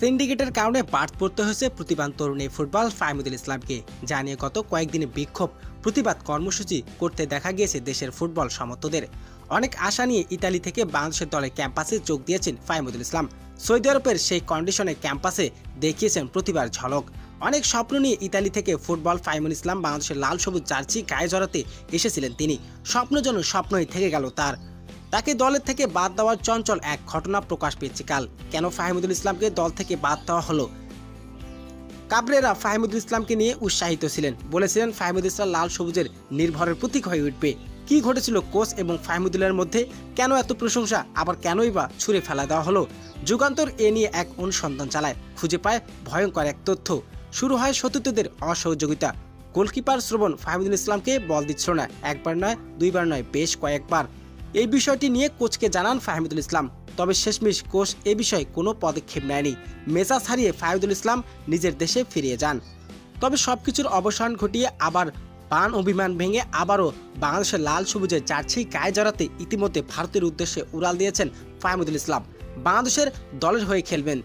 সিন্ডিকেটের কারণে বাদ পড়তে হয়েছে প্রতিবাদ তরুণী ফুটবল ফাহমুদুল ইসলামকে। জানিয়ে গত কয়েকদিনে বিক্ষোভ, প্রতিবাদ কর্মসূচি করতে দেখা গিয়েছে দেশের ফুটবল সমর্থকদের। অনেক আশা নিয়ে ইতালি থেকে বাংলাদেশের দলের ক্যাম্পাসে যোগ দিয়েছেন ফাহমুদুল ইসলাম। সৌদি আরবের সেই কন্ডিশনে ক্যাম্পাসে দেখিয়েছেন প্রতিবার ঝলক। অনেক স্বপ্ন নিয়ে ইতালি থেকে ফুটবল ফাইমুল ইসলাম বাংলাদেশের লাল সবুজ জার্সি গায়ে জড়াতে এসেছিলেন তিনি। স্বপ্ন যেন স্বপ্নই থেকে গেল তার। তাকে দলের থেকে বাদ দেওয়ার চঞ্চল এক ঘটনা প্রকাশ পেয়েছে কাল। কেন ফাহিমুদুল ইসলামকে দল থেকে বাদ দেওয়া হলো? কাবরেরা ফাহিমুদুল ইসলামকে নিয়ে উৎসাহিত ছিলেন। বলেছিলেন ফাহিমুদুল ইসলাম লাল সবুজের নির্ভরের প্রতীক হয়ে উঠবে। কি ঘটেছিল কোচ এবং ফাহিমুদুলের মধ্যে? কেন এত প্রশংসা? আবার কেনই বা ছুঁড়ে ফেলা দেওয়া হলো? যুগান্তর এ নিয়ে এক অনুসন্ধান চালায়। খুঁজে পায় ভয়ঙ্কর এক তথ্য। শুরু হয় সতীর্থদের অসহযোগিতা। গোলকিপার শ্রবণ ফাহিমুদুল ইসলামকে বল দিচ্ছিল না। একবার নয়, দুইবার নয়, বেশ কয়েকবার। এই বিষয়টি নিয়ে কোচকে জানান ফাহমিদুল ইসলাম। তবে শেষমেশ কোচ এ বিষয়ে কোনো পদক্ষেপ নেয়নি। মেজাজ হারিয়ে ফাহিদুল ইসলাম নিজের দেশে ফিরিয়ে যান। তবে সব কিছুর অবসান ঘটিয়ে আবার পান অভিমান ভেঙে আবারও বাংলাদেশের লাল সবুজের জার্সি গায়ে জড়াতে ইতিমধ্যে ভারতের উদ্দেশ্যে উড়াল দিয়েছেন ফাহমিদুল ইসলাম। বাংলাদেশের দলের হয়ে খেলবেন